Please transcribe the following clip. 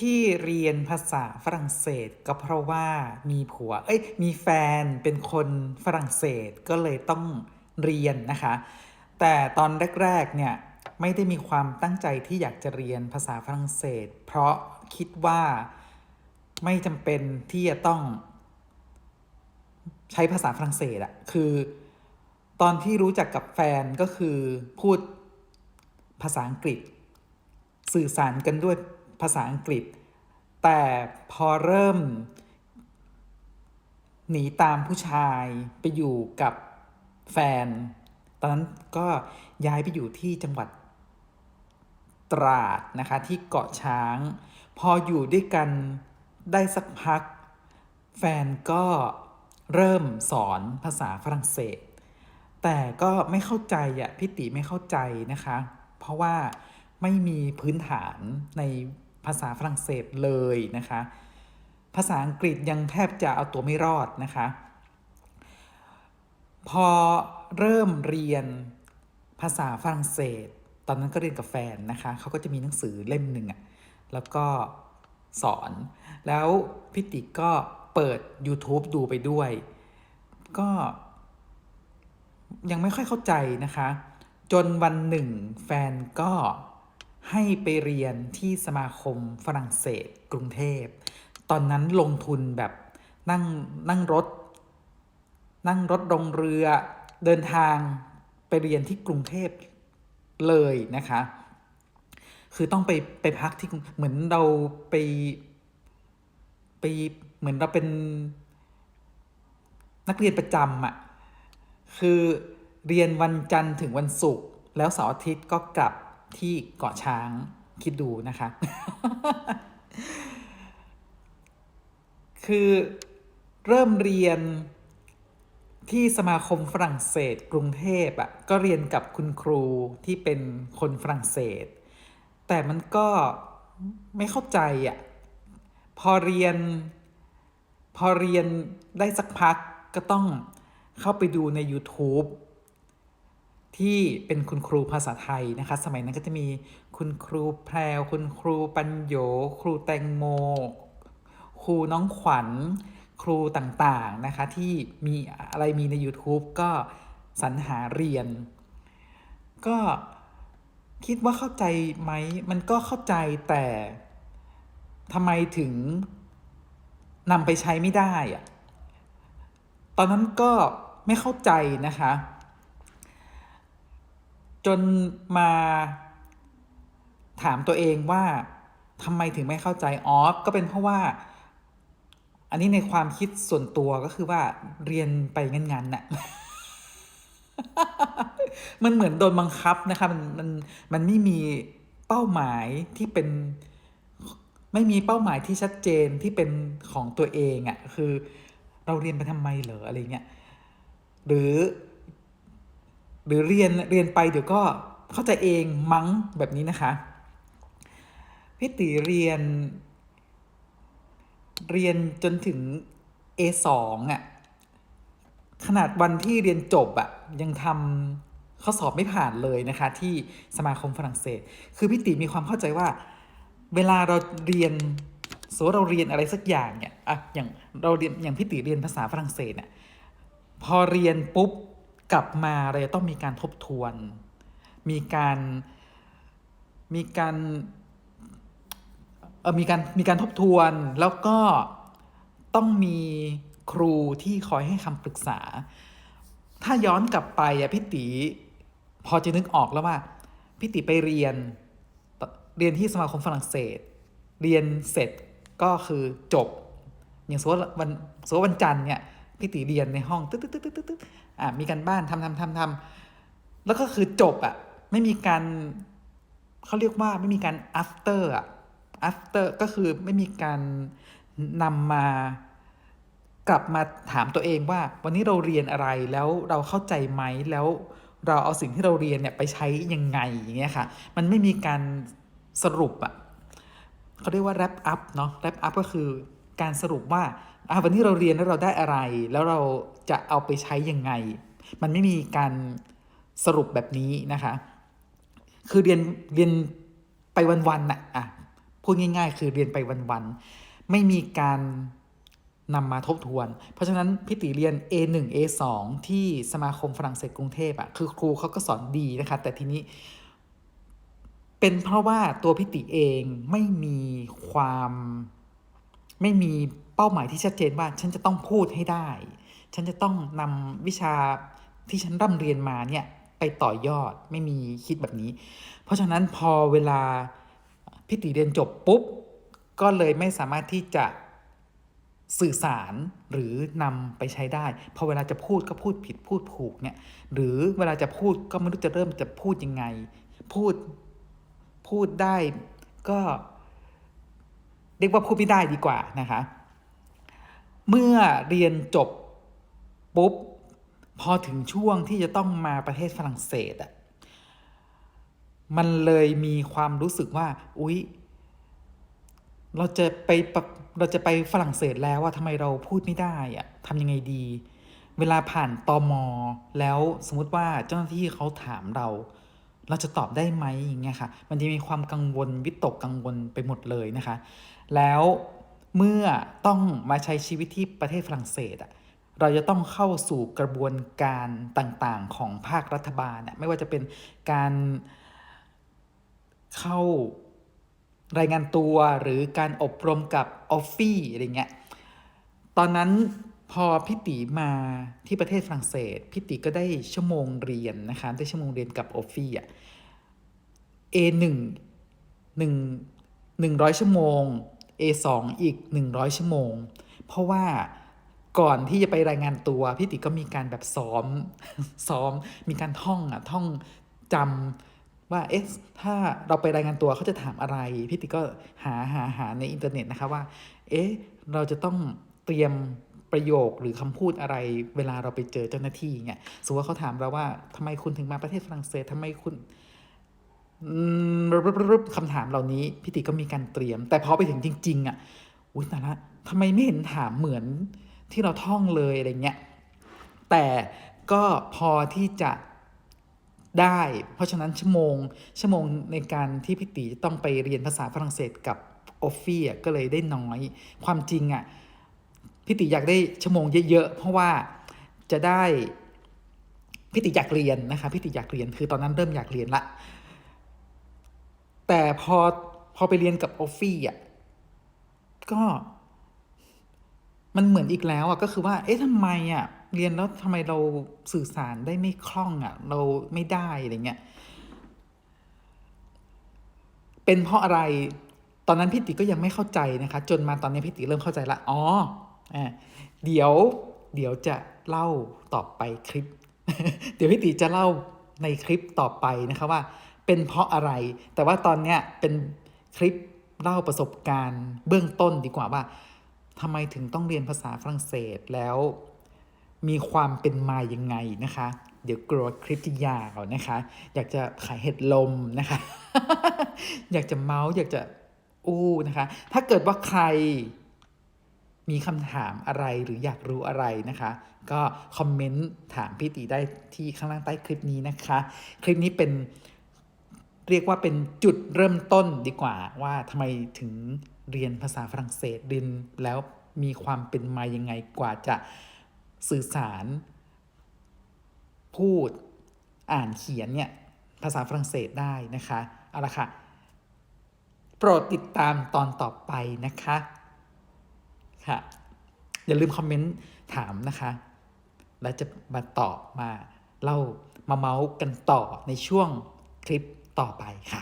ที่เรียนภาษาฝรั่งเศส ก็เพราะว่ามีผัว เอ้ย มีแฟนเป็นคนฝรั่งเศสก็เลยต้องเรียนนะคะ แต่ตอนแรกๆ เนี่ยไม่ได้มีความตั้งใจที่อยากจะเรียนภาษาฝรั่งเศส เพราะคิดว่าไม่จำเป็นที่จะต้อง ใช้ภาษาฝรั่งเศสอะคือ ตอนที่รู้จักกับแฟนก็คือพูดภาษาอังกฤษ สื่อสารกันด้วย ภาษาอังกฤษ แต่พอเริ่ม หนีตามผู้ชายไปอยู่กับแฟน ตอนนั้นก็ย้ายไปอยู่ที่จังหวัดตราดนะคะที่เกาะช้าง พออยู่ด้วยกันได้สักพัก แฟนก็เริ่มสอนภาษาฝรั่งเศส แต่ก็ไม่เข้าใจอะพี่ติไม่เข้าใจนะคะ เพราะว่าไม่มีพื้นฐานใน ภาษาฝรั่งเศสเลยนะคะ ภาษาอังกฤษยังแทบจะเอาตัวไม่รอดนะคะ พอเริ่มเรียนภาษาฝรั่งเศส ตอนนั้นก็เรียนกับแฟนนะคะเขาก็จะมีหนังสือเล่มหนึ่งอะแล้วก็สอน แล้วพิติก็เปิด YouTube ดูไปด้วย ก็ยังไม่ค่อยเข้าใจนะคะ จนวันหนึ่งแฟนก็ ให้ไปเรียนที่สมาคมฝรั่งเศสกรุงเทพ ตอนนั้นลงทุนแบบนั่งนั่งรถ นั่งรถลงเรือเดินทางไปเรียนที่กรุงเทพเลยนะคะ คือต้องไปไปพักที่เหมือนเราไปไปเหมือนเราเป็นนักเรียนประจำอะ่ะ คือเรียนวันจันทร์ถึงวันศุกร์แล้วเสาร์อาทิตย์ก็กลับ ที่เกาะช้างคิดดูนะคะ คือเริ่มเรียนที่สมาคมฝรั่งเศสกรุงเทพอะ่ะก็เรียนกับคุณครูที่เป็นคนฝรั่งเศส แต่มันก็ไม่เข้าใจอะ่ะพอเรียน พอเรียนได้สักพักก็ต้องเข้าไปดูใน YouTube ที่เป็นคุณครูภาษาไทยนะคะ สมัยนั้นก็จะมีคุณครูแพรวคุณครูปัญโยครูแตงโม ครูน้องขวัญ ครูต่างๆนะคะที่มีอะไรมีใน YouTube ก็สรรหาเรียน ก็คิดว่าเข้าใจไหม มันก็เข้าใจแต่ทำไมถึงนำไปใช้ไม่ได้อะตอนนั้นก็ไม่เข้าใจนะคะ จนมาถามตัวเองว่าทำไมถึงไม่เข้าใจอ๋อก็เป็นเพราะว่า อันนี้ในความคิดส่วนตัวก็คือว่าเรียนไปงันๆน่ะมันเหมือนโดนบังคับนะคะมันมันมันไม่มีเป้าหมายที่เป็น ไม่มีเป้าหมายที่ชัดเจนที่เป็นของตัวเองอะ่ะคือเราเรียนไปทำไมเหรออะไรเงี้ยหรือ หรือเรียนเรียนไปเดี๋ยวก็เข้าใจเองมั้งแบบนี้นะคะพี่ติเรียน เรียนจนถึง A2 อะขนาดวันที่เรียนจบอะยังทำข้อสอบไม่ผ่านเลยนะคะ ที่สมาคมฝรั่งเศส คือพี่ติมีความเข้าใจว่า เวลาเราเรียนสมมติเราเรียนอะไรสักอย่างเนี่ยอะอย่างเราเรียนอย่างพี่ติเรียนภาษาฝรั่งเศสเนี่ยพอเรียนปุ๊บ กลับมาเราจะต้องมีการทบทวน มีการมีการเออมีการมีการทบทวนแล้วก็ต้องมีครูที่คอยให้คำปรึกษา ถ้าย้อนกลับไปอะพี่ติพอจะนึกออกแล้วว่าพี่ติไปเรียนเรียนที่สมาคมฝรั่งเศส เรียนเสร็จก็คือจบ อย่างสมมติวันสมมติวันจันทร์เนี่ย พี่ติเรียนในห้องตึ๊ดตึ๊ดตึ๊ดตึ๊ดตึ๊ดอ่ามีการบ้านทำทำทำทำแล้วก็คือจบอะไม่มีการเขาเรียกว่าไม่มีการ after อะ after ก็คือไม่มีการนำมากลับมาถามตัวเองว่า วันนี้เราเรียนอะไรแล้วเราเข้าใจไหมแล้วเราเอาสิ่งที่เราเรียนเนี่ยไปใช้ยังไงอย่างเงี้ยค่ะ มันไม่มีการสรุปอะเขาเรียกว่า wrap up เนาะ wrap up ก็คือการสรุปว่า อะวันนี้เราเรียนแล้วเราได้อะไร แล้วเราจะเอาไปใช้ยังไง มันไม่มีการสรุปแบบนี้นะคะ คือเรียนเรียนไปวันๆน่ะอะพูดง่าย ๆ คือเรียนไปวันๆไม่มีการนำมาทบทวน เพราะฉะนั้นพี่ติเรียน A1 A2 ที่สมาคมฝรั่งเศสกรุงเทพอะคือครูเขาก็สอนดีนะคะ แต่ทีนี้เป็นเพราะว่าตัวพิติเองไม่มีความไม่มี เป้าหมายที่ชัดเจนว่าฉันจะต้องพูดให้ได้ ฉันจะต้องนำวิชาที่ฉันร่ำเรียนมาเนี่ยไปต่อยอดไม่มีคิดแบบนี้ เพราะฉะนั้นพอเวลาพิติเรียนจบปุ๊บ ก็เลยไม่สามารถที่จะสื่อสารหรือนำไปใช้ได้ พอเวลาจะพูดก็พูดผิดพูดผูกเนี่ย หรือเวลาจะพูดก็ไม่รู้จะเริ่มจะพูดยังไง พูดพูดได้ก็เรียกว่าพูดไม่ได้ดีกว่านะคะ เมื่อเรียนจบปุ๊บ พอถึงช่วงที่จะต้องมาประเทศฝรั่งเศสอะมันเลยมีความรู้สึกว่า อุ๊ย เราจะไปเราจะไปฝรั่งเศสแล้วว่าทำไมเราพูดไม่ได้อะทำยังไงดี เวลาผ่านตอมอแล้วสมมติว่าเจ้าหน้าที่เขาถามเรา เราจะตอบได้ไหมอย่างเงี้ยค่ะ มันจะมีความกังวลวิตกกังวลไปหมดเลยนะคะ แล้ว เมื่อต้องมาใช้ชีวิตที่ประเทศฝรั่งเศสอะเราจะต้องเข้าสู่กระบวนการต่างๆของภาครัฐบาลอะไม่ว่าจะเป็นการเข้ารายงานตัวหรือการอบรมกับออฟฟี่อะไรเงี้ย ตอนนั้นพอพี่ติมาที่ประเทศฝรั่งเศสพี่ติก็ได้ชั่วโมงเรียนนะคะได้ชั่วโมงเรียนกับออฟฟี่อะ A หนึ่งหนึ่งหนึ่งร้อยชั่วโมง A สองอีกหนึ่งร้อยชั่วโมง เพราะว่าก่อนที่จะไปรายงานตัวพี่ติก็มีการแบบซ้อมซ้อม มีการท่องอะท่องจำว่าเอ๊ะถ้าเราไปรายงานตัวเขาจะถามอะไรพี่ติก็หาหาหาในอินเทอร์เน็ตนะคะว่า เอ๊ะเราจะต้องเตรียมประโยคหรือคำพูดอะไรเวลาเราไปเจอเจ้าหน้าที่เงี้ยสมมติว่าเขาถามเราว่าทำไมคุณถึงมาประเทศฝรั่งเศสทำไมคุณ คำถามเหล่านี้พี่ติก็มีการเตรียม แต่พอไปถึงจริง ๆ อะอุ้ยแต่ละทำไมไม่เห็นถามเหมือนที่เราท่องเลยอะไรเงี้ยแต่ก็พอที่จะได้ เพราะฉะนั้นชั่วโมง ชั่วโมงในการที่พี่ติจะต้องไปเรียนภาษาฝรั่งเศสกับออฟฟี่อะก็เลยได้น้อย ความจริงอะพี่ติอยากได้ชั่วโมงเยอะ ๆ เพราะว่าจะได้พี่ติอยากเรียนนะคะพี่ติอยากเรียนคือตอนนั้นเริ่มอยากเรียนละ แต่พอพอไปเรียนกับออฟฟี่อะก็มันเหมือนอีกแล้วอะก็คือว่า เอ๊ะทำไมอะ เรียนแล้วทำไมเราสื่อสารได้ไม่คล่องอะ เราไม่ได้อะไรเงี้ย เป็นเพราะอะไร ตอนนั้นพี่ติก็ยังไม่เข้าใจนะคะ จนมาตอนนี้พี่ติเริ่มเข้าใจละ อ๋ออ่าเดี๋ยว เดี๋ยวจะเล่าต่อไปคลิป เดี๋ยวพี่ติจะเล่าในคลิปต่อไปนะคะว่า เป็นเพราะอะไร แต่ว่าตอนเนี้ยเป็นคลิปเล่าประสบการณ์เบื้องต้นดีกว่าว่าทำไมถึงต้องเรียนภาษาฝรั่งเศสแล้วมีความเป็นมายังไงนะคะ เดี๋ยวกลัวคลิปจะยาวนะคะ อยากจะขายเห็ดลมนะคะ อยากจะเมาส์อยากจะอู้นะคะ ถ้าเกิดว่าใครมีคำถามอะไรหรืออยากรู้อะไรนะคะ ก็คอมเมนต์ถามพี่ตีได้ที่ข้างล่างใต้คลิปนี้นะคะ คลิปนี้เป็น เรียกว่าเป็นจุดเริ่มต้นดีกว่าว่าทำไมถึงเรียนภาษาฝรั่งเศสเรียนแล้วมีความเป็นมายังไงกว่าจะสื่อสาร พูดอ่านเขียนเนี่ยภาษาฝรั่งเศสได้นะคะเอาละค่ะโปรดติดตามตอนต่อไปนะคะค่ะอย่าลืมคอมเมนต์ถามนะคะ แล้วจะมาตอบมาเล่ามาเมาส์กันต่อในช่วงคลิป ต่อไปค่ะ